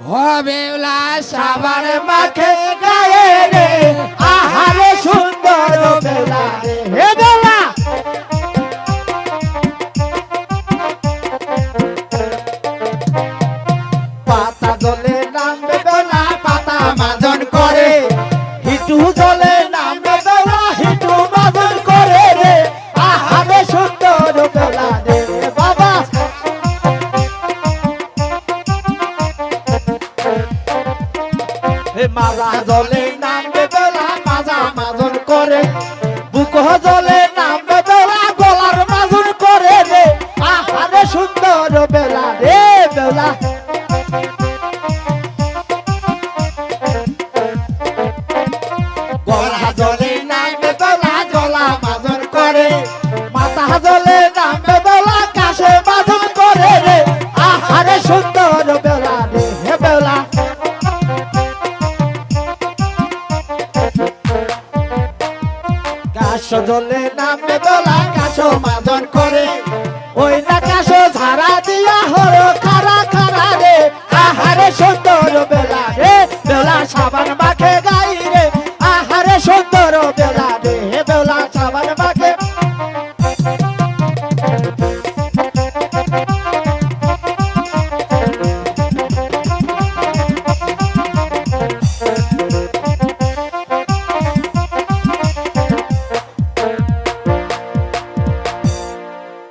বেউলা সাবার সাবার মাখে গায়ে রে। আহারে সুন্দর বেলা হে বেলা। পাতা দলে নামবে পাতা মাজন করে। হিটু জলে মাজা জলে নামবে বেলা, মাজা মাজন করে। বুক জলে নামবে বেলা, গলার মাজন করে রে। আহারে সুন্দর বেলা রে বেলা। আকাশ জলে নামে মাদন করে। ওই ধারা দিয়া হর খারা খারা রে। আহারে সুন্দর বেলা রে, বেলা সাবান মাখে গাই রে। আহারে সুন্দর বেলা রে, বেলা সাবান